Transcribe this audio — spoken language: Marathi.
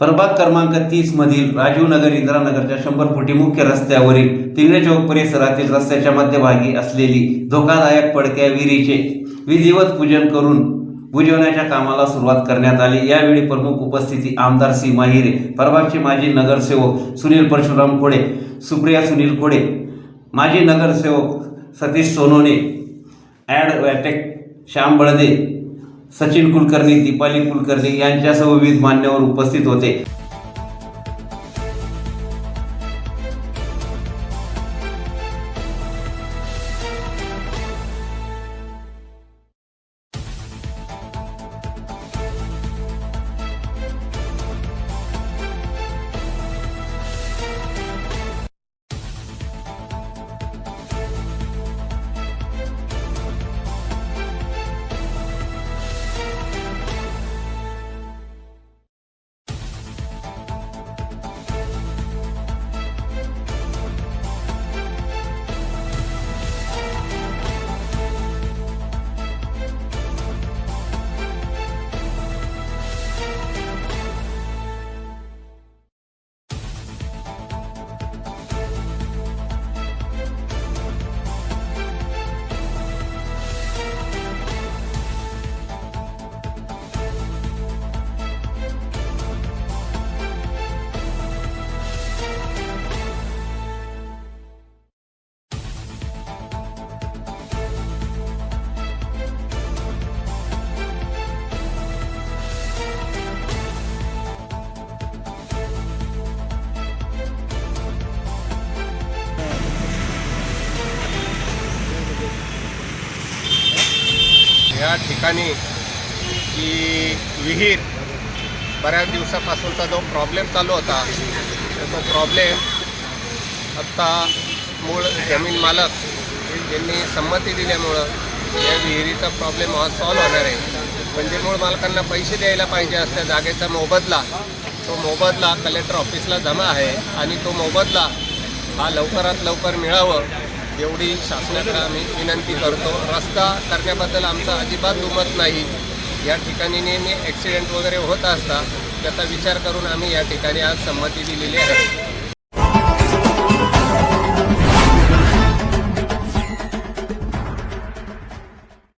प्रभाग क्रमांक तीस मधील राजीव नगर इंदिरानगरच्या शंभर फुटी मुख्य रस्त्यावरील तिंगडे चौक परिसरातील रस्त्याच्या मध्यभागी असलेली धोकादायक पडक्या विहिरीचे विधिवत पूजन करून बुजवण्याच्या कामाला सुरुवात करण्यात आली. यावेळी प्रमुख उपस्थिती आमदार सी. माहिरे प्रभागचे माजी नगरसेवक सुनील परशुराम खोडे सुप्रिया सुनील खोडे माजी नगरसेवक सतीश सोनोने ॲड वॅटेक श्याम बळदे सचिन कुलकर्णी दीपाली कुलकर्णी यांच्यासह विविध मान्यवर उपस्थित होते. या ठिकाणी की विहीर बऱ्याच दिवसापासूनचा जो प्रॉब्लेम चालू होता तर तो प्रॉब्लेम आत्ता मूळ जमीन मालक यांनी संमती दिल्यामुळं या विहिरीचा प्रॉब्लेम हा सॉल्व्ह होणार आहे. म्हणजे मूळ मालकांना पैसे द्यायला पाहिजे असल्या जागेचा मोबदला तो मोबदला कलेक्टर ऑफिसला जमा आहे आणि तो मोबदला हा लवकरात लवकर मिळावं. एवढी शासनाकडे आम्ही विनंती करतो. रस्ता करण्याबद्दल आमचा अजिबात दुमत नाही. या ठिकाणी नेहमी ॲक्सिडेंट वगैरे होत असता त्याचा विचार करून आम्ही या ठिकाणी आज संमती दिलेली आहे.